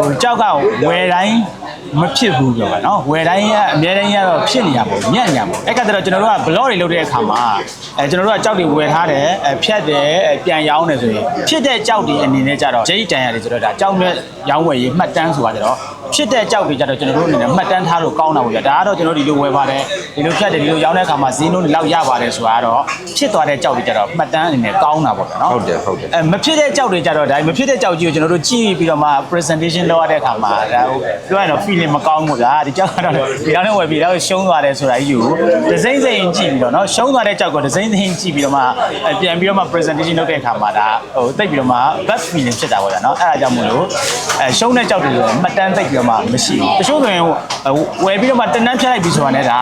ဟိုကြောက်ကဝယ်တိုင်းမဖြစ်ဘူးပြောပါနော်ဝယ်တိုင်းကအများတိုင်းကတော့ဖြစ်နေရပေါ့ညံ့ညံ့ပေါ့အဲ့ကတော့ကျွန်တော်တို့က blog တွေလုပ်တဲ့အခါမှာအဲကျွန်တော်တို့ကကြောက်တွေဝယ်ထားတယ်အဲဖြတ်တယ်အဲပြန်ရောင်းတယ်ဆိုရင်ဖြစ်တဲ့ကြောက်တွေအနေနဲ့ကြတော့ဂျိတ်တန်ရတယ်ဆိုတော့ဒါကြောက်နဲ့ရောင်းဝယ်ရေးမှတ်တမ်းဆိုတာကြတော့ ဖြစ်တဲ့ကြောက်တွေကြတော့ကျွန်တော်တို့အနေနဲ့မှတ်တမ်းထားလို့ကောင်းတာပေါ့ဗျာဒါကတော့ကျွန်တော်ဒီလိုဝယ်ပါတယ်ဒီလိုဖြတ်တယ်ဒီလိုရောင်းတဲ့အခါမှာဈေးနှုန်းလောက်ရပါတယ်ဆိုတာကတော့ဖြစ်သွားတဲ့ကြောက်တွေကြတော့မှတ်တမ်းအနေနဲ့ကောင်းတာပေါ့ဗျာနော်ဟုတ်တယ်ဟုတ်တယ်အဲမဖြစ်တဲ့ကြောက်တွေကြတော့ဒါမဖြစ်တဲ့ကြောက်ကြီးကိုကျွန်တော်တို့ကြည့်ပြီးတော့မှ presentation လုပ်ရတဲ့အခါမှာဒါဟိုပြောရရင်တော့ feeling မကောင်းဘူးဗျာဒီကြောက်ကတော့ဒီအောင်နဲ့ဝယ်ပြီးတော့ရှုံးသွားတယ်ဆိုတာကြီးကိုဒစိမ့်စိမ့်ကြည့်ပြီးတော့နော်ရှုံးသွားတဲ့ကြောက်ကိုဒစိမ့်စိမ့်ကြည့်ပြီးတော့မှပြန်ပြီးတော့မှ presentation လုပ်တဲ့အခါမှာဒါဟိုတိတ်ပြီးတော့မှ bad feeling ဖြစ်တာပေါ့ဗျာနော်အဲအားကြောင့်မို့လို့အဲရှုံးတဲ့ကြောက်တွေကိုမှတ်တမ်းတိတ်ပြီးတော့မှမရှိဘူးတချို့ဆိုရင်ဟိုဝယ်ပြီးတော့မှတနန်းဖြတ်လိုက်ပြီဆိုတာနဲ့ဒါ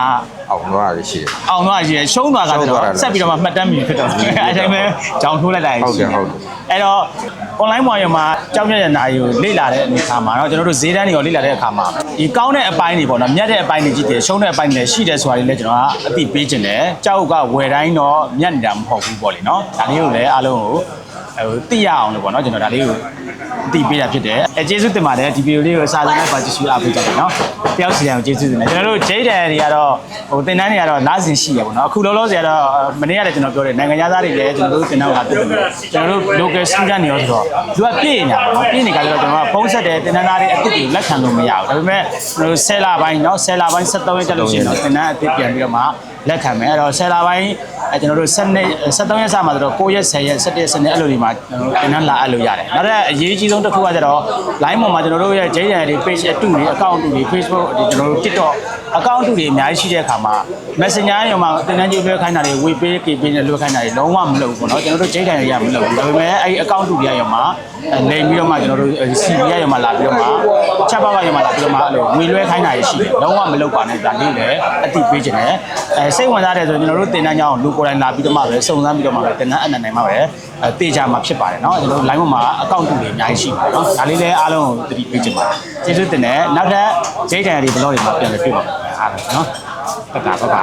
အောင်တော့ရရှိတယ်အောင်တော့ရရှိတယ်ရှုံးသွားတာတော့ဆက်ပြီးတော့မှမှတ်တမ်းမိဖြစ်တော့အဲချိန်ပဲကြောင်ထိုးလိုက်တာရှိတယ်ဟုတ်တယ်ဟုတ်တယ်အဲ့တော့ online ပေါ်ရမှာကြောက်ရတဲ့နာရီကိုလေ့လာတဲ့အနေအထားမှာတော့ကျွန်တော်တို့ဈေးတန်းတွေရောလေ့လာတဲ့အခါမှာဒီကောင်းတဲ့အပိုင်းတွေပေါ့နော်မြတ်တဲ့အပိုင်းတွေကြည့်တယ်ရှုံးတဲ့အပိုင်းတွေရှိတယ်ဆိုတာလေးလည်းကျွန်တော်ကအသိပေးခြင်းတယ်ကြောက်ကဝယ်တိုင်းတော့မြတ်နေတာမဟုတ်ဘူးပေါ့လေနော်ဒါလေးကိုလည်းအားလုံးကိုဟိုသိရအောင်လို့ပေါ့နော်ကျွန်တော်ဒါလေးကိုအသိပေးတာဖြစ်တယ်အဲကျေးဇူးတင်ပါတယ်ဒီဗီဒီယိုလေးကိုအစားဆုံးပါကြည့်ရှုအားပေးကြပါနော်တယောက်စီတိုင်းကိုကျေးဇူးတင်တယ်ကျွန်တော်တို့ Jade တွေကတော့ဟိုတင်တန်းတွေကတော့လာစဉ်ရှိရပါတော့အခုလောလောဆယ်ကတော့မနေ့ကလည်းကျွန်တော်ပြောတယ်နိုင်ငံသားတွေလည်းကျွန်တော်တို့တင်တော့တာပြည့်တယ်ကျွန်တော်တို့ local student တွေရောဆိုတော့သူကပြည့်နေတာပေါ့ပြည့်နေကြတော့ကျွန်တော်ကဖုံးဆက်တယ်တင်တန်းသားတွေအစ်စ်ကိုလက်ခံလို့မရဘူးဒါပေမဲ့ကျွန်တော်တို့10လပိုင်းနော်10လပိုင်း73ရက်တက်လို့ရှိရင်တော့တင်တန်းအစ်စ်ပြန်ပြီးတော့မှလက်ခံမယ်အဲ့တော့10လပိုင်း အဲကျွန်တော်တို့7နှစ်73ရက်စမှာဆိုတော့9ရက်10ရက်17ရက်စနေအဲ့လိုဒီမှာကျွန်တော်တို့တင်တန်းလာအပ်လို့ရတယ်နောက်ထပ်အရေးကြီးဆုံးတစ်ခုကကျတော့ line ပေါ်မှာကျွန်တော်တို့ရဲ့ JN တွေ page အတူတွေ account အတူတွေ Facebook တွေကျွန်တော်တို့ TikTok account အတူတွေအများကြီးရှိတဲ့အခါမှာ Messenger ရောမှာတင်တန်းကြီးလွှဲခိုင်းတာတွေ web page KP နဲ့လွှဲခိုင်းတာတွေလုံးဝမလုပ်ဘူးပေါ့နော်ကျွန်တော်တို့ JN တွေကမလုပ်ဘူးဒါပေမဲ့အဲ့ဒီ account အတူတွေရောမှာလိမ်ပြီးတော့မှကျွန်တော်တို့ CV ရရောမှာလာပြီးတော့မှချက်ပါပါရောမှာလာပြီးတော့မှအဲ့လိုငွေလွှဲခိုင်းတာတွေရှိတယ်လုံးဝမလုပ်ပါနဲ့ဒါလေးလည်းအတိပေးခြင်းတယ်အဲစိတ်ဝင်စားတယ်ဆိုရင်ကျွန်တော်တို့တင်တန်းကြောင်းလူကိုယ်တိုင်လာပြီးတော့မှပဲစုံစမ်းပြီးတော့မှပဲတင်တန်းအနန္တနိုင်မှာပဲအဲတေချာမှာဖြစ်ပါတယ်เนาะကျွန်တော်တို့ line ပေါ်မှာ account တူတွေအများကြီးရှိပါတယ်เนาะဒါလေးလည်းအားလုံးကိုသတိပေးခြင်းပါတယ်ကျေးဇူးတင်တယ်နောက်ထပ် JTN တွေဘလော့တွေမှာပြန်လည်တွေ့ပါမယ်အားလုံးเนาะတက္ကပါပါ